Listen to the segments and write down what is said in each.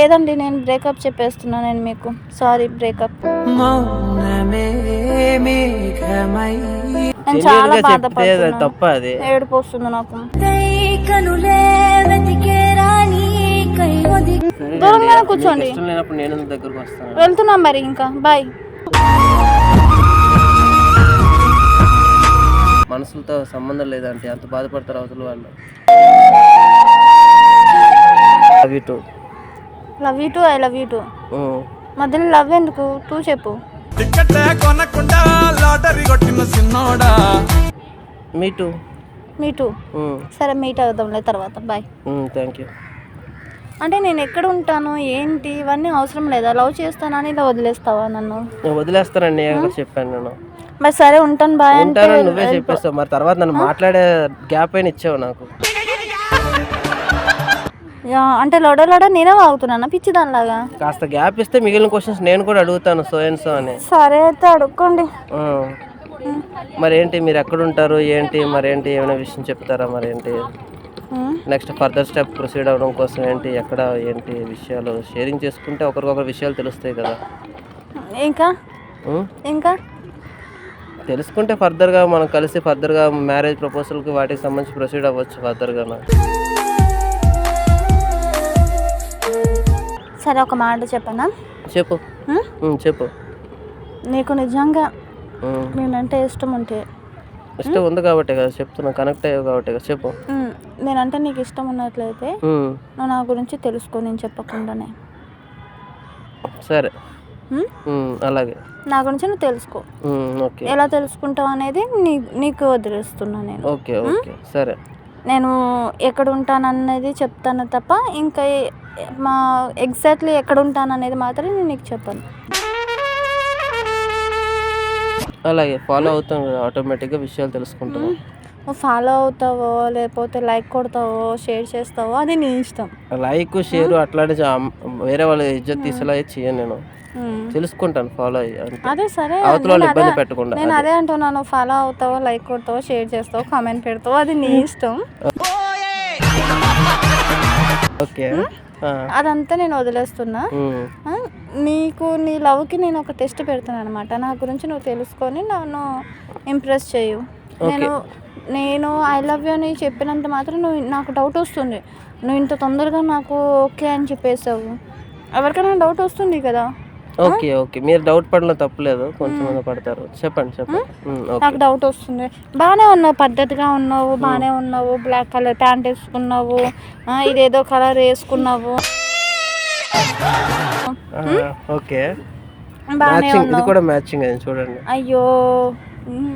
లేదండి నేను బ్రేకప్ చెప్పేస్తున్నా నేను మీకు. సారీ బ్రేకప్ నేను చాలా బాధపడుతున్నాను తప్ప అది. ఏడుపు వస్తుంది నాకు మీకు కూర్చోండి. ఇష్టం లేనప్పుడు నేను ఎందుకు దగ్గరకు వస్తాను. వెళ్తున్నాం మరి ఇంకా. బాయ్ మనసులతో సంబంధం లేదంటే అంత బాధపడతారు అవతల వాళ్ళు. అవి too love you too I love you too మధ్యలో లవ్ ఎందుకు? టూ చెప్పు. టికెట్లే కొనకుండా లాటరీ కొట్టిన సిన్నోడా? మీ టూ మీ టూ సరే మీట్ అవుదాంలే తర్వాత. బాయ్ థ్యాంక్ యూ అంటే నేను ఎక్కడ ఉంటాను ఏంటి ఇవన్నీ అవసరం లేదా? లవ్ చేస్తానని ఇలా వదిలేస్తావా నన్ను? నేను వదిలేస్తానండి నేను చెప్పాను నేను. మరి సరే ఉంటాను బాయ్ అంటే నువ్వే చెప్పేస్తావు. మరి తర్వాత నన్ను మాట్లాడే గ్యాప్ అయినా ఇచ్చావు నాకు. అంటే లొడ లొడ నేనే వాగుతున్నానా? పిచ్చి దానిలాగా? కాస్త గ్యాప్ ఇస్తే మిగిలిన క్వశ్చన్స్ నేను కూడా అడుగుతాను సో అండ్ సో అని. సరే అయితే అడుక్కోండి. ఆ. మరి ఏంటి మీరు ఎక్కడ ఉంటారు? ఏంటి? మరేంటి? ఏమైనా విషయం చెప్తారా? మరేంటి? నెక్స్ట్ ఫర్దర్ స్టెప్ ప్రొసీడ్ అవ్వడం కోసం ఏంటి? ఎక్కడ? ఏంటి? విషయాలు షేరింగ్ చేసుకుంటే ఒకరికొకరు విషయాలు తెలుస్తాయి కదా. ఇంకా? ఇంకా? తెలుసుకుంటే ఫర్దర్గా మనం కలిసి ఫర్దర్గా మ్యారేజ్ ప్రపోజల్కి వాటికి సంబంధించి ప్రొసీడ్ అవ్వచ్చు ఫర్దర్గా సరే ఒక మాట చెప్పనా? చెప్పు. చెప్పు. నీకు నిజంగా. నేనంటే ఇష్టం ఉంటే ఇష్టం ఉంది కాబట్టే కదా చెప్తున్నా కనెక్ట్ అయ్యావు కాబట్టే కదా చెప్పు. నేనంటే నీకు ఇష్టం ఉన్నట్లయితే. నువ్వు నా గురించి తెలుసుకో నేను చెప్పకుండానే. సరే. అలాగే. నా గురించి నువ్వు తెలుసుకో. ఎలా తెలుసుకుంటావు అనేది నీ నీకు వదిలేస్తున్నా నేను. Okay okay. సరే. నేను ఎక్కడ ఉంటానన్నది చెప్తాను తప్ప ఇంకా మా ఎగ్జాక్ట్లీ ఎక్కడ ఉంటాను అనేది మాత్రం నేను నీకు చెప్పాను. అలాగే ఫాలో అవుతాం కదా ఆటోమేటిక్గా విషయాలు తెలుసుకుంటాం ఫాలో అవుతావో లేకపోతే లైక్ కొడతావో షేర్ చేస్తావో అది నీ ఇష్టం. లైక్ షేర్ అట్లాంటి వేరే వాళ్ళ ఇజ్జత్ తీసేలా చేయను నేను. తెలుసుకుంటాను ఫాలో. అదే సరే ఇబ్బంది పెట్టకుండా నేను అదే. అంటున్నాను ఫాలో అవుతావో లైక్ కొడతావో షేర్ చేస్తావో కామెంట్ పెడతావో అది నీ ఇష్టం. ఓకే. అదంతా నేను వదిలేస్తున్నా. నీకు నీ లవ్కి నేను ఒక టెస్ట్ పెడతాను అనమాట నా గురించి నువ్వు తెలుసుకొని నన్ను ఇంప్రెస్ చేయు. నేను నేను ఐ లవ్ యూ అని చెప్పినంత మాత్రం నువ్వు నాకు డౌట్ వస్తుంది. నువ్వు ఇంత తొందరగా నాకు ఓకే అని చెప్పేసావు. ఎవరికైనా డౌట్ వస్తుంది కదా. Okay okay. మీరు డౌట్ పడలో తప్పలేదు. కొంచెం మంది పడతారు. చెప్పండి చెప్పండి. నాకు డౌట్ వస్తుంది. బాగానే ఉన్నావు పద్ధతిగా ఉన్నావు బాగానే ఉన్నావు. బ్లాక్ కలర్ ప్యాంట్ వేసుకున్నావు. ఇదేదో కలర్ వేసుకున్నావు. ఓకే. బాగానే మ్యాచింగ్ ఇది కూడా మ్యాచింగ్ అది చూడండి. అయ్యో.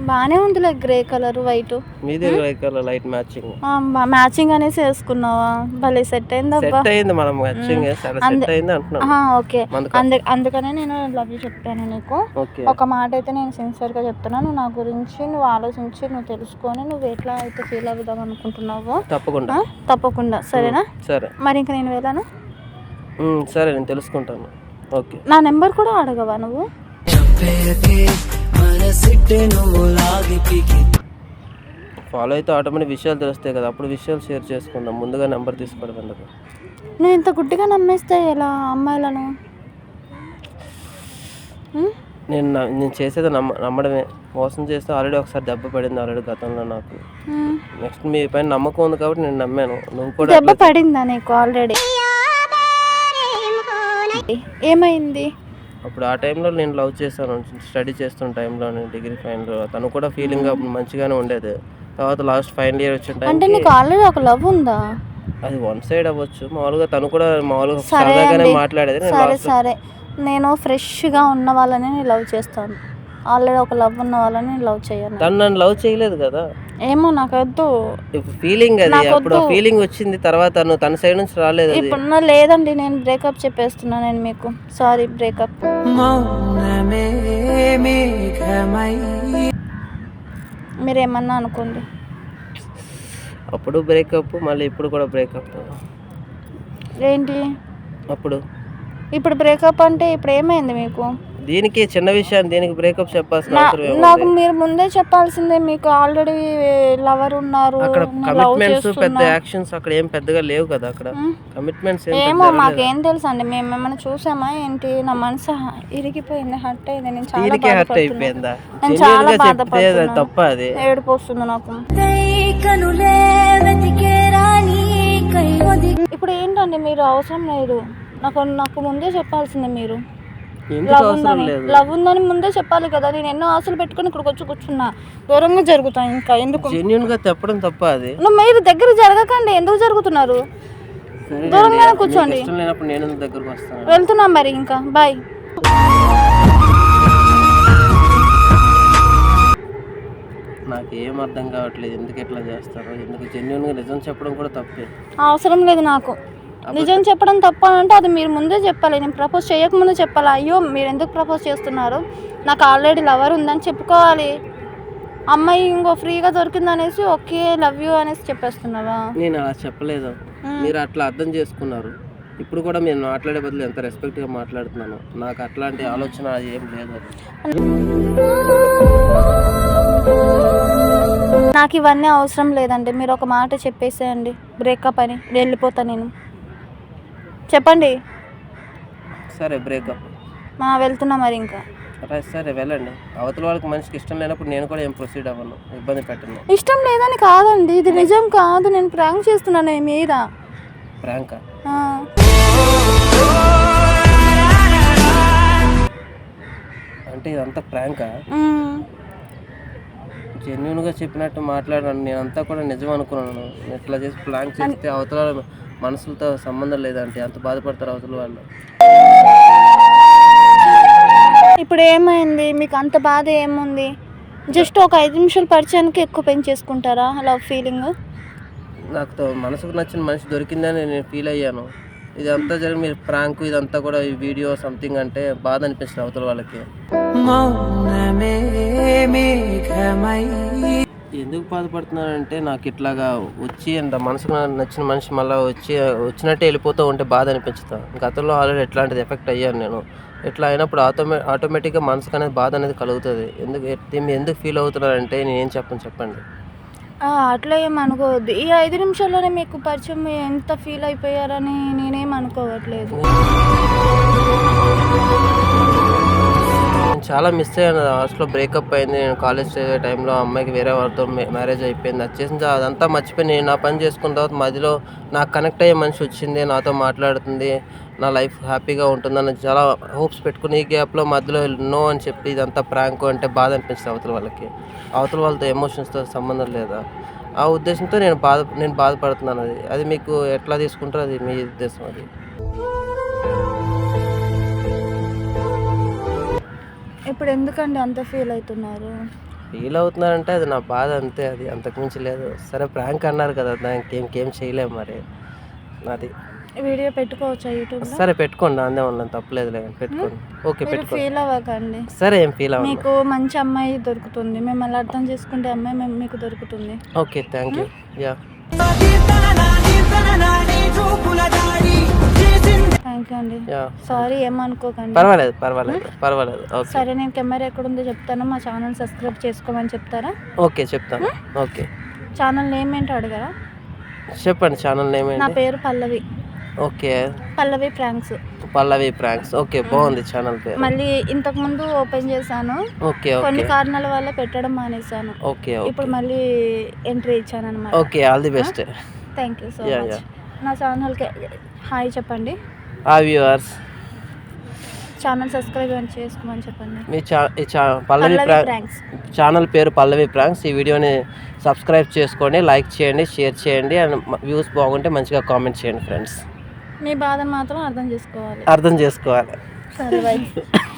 బాగానే ఉందిలే గ్రే కలర్ వైట్. మీది లైక్ లైట్ మ్యాచింగ్. మ్యాచింగ్ అనేసి వేసుకున్నావా? భలే సెట్ అయిందబ్బా సెట్ అయింది మనం మ్యాచింగ్ సెట్ అయింది అంటున్నాం ఓకే. అందుకనే నేను లవ్ యూ చెప్పాను నీకు. ఓకే. ఒక మాట అయితే నేను సిన్సియర్గా చెప్తున్నా నువ్వు నా గురించి నువ్వు ఆలోచించి నువ్వు తెలుసుకొని నువ్వు ఎట్లా అయితే ఫీల్ అవుదాం అనుకుంటున్నావో. తప్పకుండా. తప్పకుండా. సరేనా? సరే. మరి ఇంకా నేను వెళ్ళాను? సరే నేను తెలుసుకుంటాను. ఓకే. నా నెంబర్ కూడా అడగవా నువ్వు? ఫాలో అయితే ఆటోమేటిక్ విషయాలు తెలుస్తాయి కదా అప్పుడు విషయాలు షేర్ చేసుకుందాం. ముందుగా నెంబర్ తీసుకోవడం ఎందుకు? నువ్వు ఇంత గుడ్డిగా నమ్మేస్తే ఎలా అమ్మాయిలను? నేను న- నేను చేసేది నమ్మ నమ్మడమే. మోసం చేస్తే ఆల్రెడీ ఒకసారి దెబ్బ పడింది ఆల్రెడీ గతంలో నాకు. నెక్స్ట్ మీ పైన నమ్మకం ఉంది కాబట్టి నేను నమ్మాను. నువ్వు కూడా దెబ్బ పడిందా నీకు ఆల్రెడీ ఏమైంది? అప్పుడు ఆ టైంలో నేను లవ్ చేశాను. స్టడీ చేస్తున్న టైంలో నేను డిగ్రీ ఫైనల్ తను కూడా ఫీలింగ్ అప్పుడు మంచిగానే ఉండేది. తర్వాత లాస్ట్ ఫైనల్ ఇయర్ వచ్చిన అంటే టైంకి నీకు ఆల్రెడీ ఒక లవ్ ఉందా? అది వన్ సైడ్ అవ్వచ్చు. మామూలుగా తను కూడా మామూలుగా సరే సరదాగానే అండి. మాట్లాడేది. నేను సరే సరే. నేను ఫ్రెష్గా ఉన్న వాళ్ళని నేను లవ్ చేస్తాను. ఆల్రెడీ ఒక లవ్ ఉన్న వాళ్ళని నేను లవ్ చేయను. తను నన్ను లవ్ చేయలేదు కదా? ఏమో నాకు వద్దు ఇప్పుడు ఫీలింగ్ అది అప్పుడు. ఫీలింగ్ వచ్చింది తర్వాత తను తన సైడ్ నుంచి రాలేదు అది. ఇప్పుడు నా లేదండి నేను బ్రేకప్ చెప్పేస్తున్నా నేను మీకు. సారీ బ్రేకప్ మౌనమే మేఘమై మీరు ఏమన్నా అనుకోండి. అప్పుడు బ్రేకప్ మళ్ళీ ఇప్పుడు కూడా బ్రేకప్ ఏంటి? అప్పుడు. ఇప్పుడు బ్రేకప్ అంటే ఇప్పుడు ఏమైంది మీకు? దీనికి చిన్న విషయాన్ని దీనికి బ్రేకప్ చెప్పాల్సిన అవసరం? నాకు మీరు ముందే చెప్పాల్సిందే మీకు ఆల్రెడీ లవర్ ఉన్నారు అక్కడ కమిట్మెంట్స్ పెద్ద. యాక్షన్స్ అక్కడ ఏం పెద్దగా లేవు కదా అక్కడ. కమిట్మెంట్స్ ఏమో మాకేం తెలుసు అండి మేము ఏమైనా చూసామా ఏంటి? నా మనసు ఇరిగిపోయింది హర్ట్ అయింది నేను చాలా దీనికే హర్ట్. అయిపోయిందా? నేను చాలా బాధపడుతున్నా. తప్ప అది. ఏడుపు వస్తుంది నాకు. ఇప్పుడు ఏంటండి మీరు అవసరం లేదు? నాకు నాకు ముందే చెప్పాల్సిందే మీరు. లవ్ ఉందని. లవ్ ఉందని ముందే చెప్పాలి కదా. నేను ఎన్నో ఆశలు పెట్టుకొని ఇక్కడికి వచ్చి కూర్చున్నా. దూరంగా జరుగుతాయి ఇంకా. ఎందుకు? జెన్యున్గా చెప్పడం తప్ప అది. నువ్వు మీరు దగ్గర జరగకండి. ఎందుకు జరుగుతున్నారు? దూరంగానే మీకు కూర్చోండి. ఇష్టం లేనప్పుడు నేను ఎందుకు దగ్గరకు వస్తాను? వెళ్తున్నా మరి ఇంకా. బాయ్ నాకు ఏం అర్థం కావట్లేదు. ఎందుకు ఇట్లా చేస్తారో? ఎందుకు? జెన్యున్గా నిజం చెప్పడం కూడా తప్పే. అవసరం లేదు నాకు. నిజం చెప్పడం తప్ప అంటే అది మీరు ముందే చెప్పాలి. నేను ప్రపోజ్ చేయకముందే చెప్పాలి? అయ్యో మీరు ఎందుకు ప్రపోజ్ చేస్తున్నారు? నాకు ఆల్రెడీ లవర్ ఉందని చెప్పుకోవాలి. అమ్మాయి ఇంకో ఫ్రీగా దొరికింది అనేసి ఓకే లవ్ యూ అనేసి చెప్పేస్తున్నావా? నేను అలా చెప్పలేదు. మీరు అట్లా అర్థం చేసుకున్నారు. ఇప్పుడు కూడా నేను మాట్లాడే బదులు ఎంత రెస్పెక్ట్గా మాట్లాడుతున్నాను. నాకు అట్లాంటి ఆలోచన అది ఏం లేదు. నాకు ఇవన్నీ అవసరం లేదండి. మీరు ఒక మాట చెప్పేసేయండి. బ్రేకప్ అని. వెళ్ళిపోతా నేను. చెప్పండి. సరే బ్రేకప్ మా వెళ్తున్నా మరి ఇంకా. సరే వెళ్ళండి. అవతల వాళ్ళకి మనిషికి ఇష్టం లేనప్పుడు నేను కూడా ఏం ప్రొసీడ్ అవ్వను. ఇబ్బంది పెట్టను. ఇష్టం లేదని కాదండి ఇది నిజం కాదు. నేను ప్రాంక్ చేస్తున్నాను మీద. ప్రాంక. అంటే ఇదంతా ప్రాంకా మ్మ్. జెన్యున్గా చెప్పినట్టు మాట్లాడాను. నేనంతా కూడా నిజం అనుకున్నాను. ఇట్లా చేసి ప్లాన్ చేస్తే అవతల వాళ్ళ మనసులతో సంబంధం లేదంటే అంత బాధపడతారు అవతల వాళ్ళు? ఇప్పుడు ఏమైంది? మీకు అంత బాధ ఏముంది? జస్ట్ ఒక ఐదు నిమిషాలు పరిచయానికి ఎక్కువ పెంచేసుకుంటారా? లవ్ ఫీలింగ్ నాకు మనసుకు నచ్చిన మనిషి దొరికిందని నేను ఫీల్ అయ్యాను. ఇదంతా జరిగి మీరు ప్రాంక్ ఇదంతా కూడా ఈ వీడియో సంథింగ్ అంటే బాధ అనిపిస్తుంది అవతల వాళ్ళకి. ఎందుకు బాధపడుతున్నానంటే నాకు ఇట్లాగా వచ్చి అంత మనసుకు నచ్చిన మనిషి మళ్ళీ వచ్చి వచ్చినట్టే వెళ్ళిపోతూ ఉంటే బాధ అనిపించుతా గతంలో ఆల్రెడీ ఎట్లాంటిది ఎఫెక్ట్ అయ్యాను నేను. ఇట్లా అయినప్పుడు ఆటోమే ఆటోమేటిక్గా మనసుకు అనేది బాధ అనేది కలుగుతుంది. ఎందుకు ఎందుకు ఫీల్ అవుతున్నారంటే నేను ఏం చెప్పను చెప్పండి. అట్లా ఏం అనుకోవద్దు. ఈ ఐదు నిమిషాల్లోనే మీకు పరిచయం ఎంత ఫీల్ అయిపోయారని నేనేం అనుకోవట్లేదు. చాలా మిస్ అయ్యాను. లాస్ట్లో బ్రేకప్ అయింది. నేను కాలేజ్ చదివే టైంలో అమ్మాయికి వేరే వాళ్ళతో మ్యారేజ్ అయిపోయింది. అది చేసిన అదంతా మర్చిపోయి నేను నా పని చేసుకున్న తర్వాత మధ్యలో నాకు కనెక్ట్ అయ్యే మనిషి వచ్చింది. నాతో మాట్లాడుతుంది. నా లైఫ్ హ్యాపీగా ఉంటుందని చాలా హోప్స్ పెట్టుకుని ఈ గ్యాప్లో మధ్యలో నో అని చెప్పి ఇదంతా ప్రాంకు అంటే బాధ అనిపించింది అవతల వాళ్ళకి. అవతల వాళ్ళతో ఎమోషన్స్తో సంబంధం లేదా? ఆ ఉద్దేశంతో నేను బాధ నేను బాధపడుతున్నాను అది. అది మీకు ఎట్లా తీసుకుంటారో అది మీ ఉద్దేశం అది. ఇప్పుడు ఎందుకండి అంత ఫీల్ అవుతున్నారు? ఫీల్ అవుతున్నారంటే అది నా బాధ అంతే అది అంతకుమించి లేదు. సరే ప్రాంక్ అన్నారు కదా దానికి ఏం ఏం చేయలేము మరి. నాది. వీడియో పెట్టుకోవచ్చా యూట్యూబ్లో? సరే పెట్టుకోండి అందే ఉన్నాను తప్పలేదు లేదు పెట్టుకోండి. ఓకే మీరు పెట్టుకోండి. ఫీల్ అవ్వకండి. సరే ఏం ఫీల్ అవ్వండి మీకు మంచి అమ్మాయి దొరుకుతుంది. మిమ్మల్ని అర్థం చేసుకుంటే అమ్మాయి మేము మీకు దొరుకుతుంది. Okay thank you. Yeah. You. అండి సారీ ఏమనుకోకండి. పర్వాలేదు పర్వాలేదు పర్వాలేదు. ఓకే సరే నేను కెమెరా ఎక్కడుందో చెప్తాను. మా ఛానల్ సబ్స్క్రైబ్ చేసుకోమని చెప్తారా? ఓకే చెప్తాను. ఓకే ఛానల్ నేమ్ ఏంటో అడగరా? చెప్పండి ఛానల్ నేమ్ నా పేరు Pallavi. Okay Pallavi pranks. Pallavi pranks. Okay బాగుంది ఛానల్ పేరు. మళ్ళీ ఇంతకు ముందు ఓపెన్ చేశాను. ఓకే కొన్ని ఓకే కారణాల వల్ల పెట్టడం మానేశాను. ఓకే ఇప్పుడు ఓకే మళ్ళీ ఎంట్రీ ఇచ్చాను అనమాట okay all the best thank you so much. నా ఛానల్కి హాయ్ చెప్పండి. ఆ వ్యూవర్స్. ఛానల్ సబ్స్క్రైబ్ చేసుకోమని చెప్పండి. మీ చా పల్లవి ఛానల్ పేరు పల్లవి ప్రాంక్స్ ఈ వీడియోని సబ్స్క్రైబ్ చేసుకోండి లైక్ చేయండి షేర్ చేయండి అండ్ వ్యూస్ బాగుంటే మంచిగా కామెంట్ చేయండి ఫ్రెండ్స్ మీ బాధను మాత్రం అర్థం చేసుకోవాలి. అర్థం చేసుకోవాలి. సరే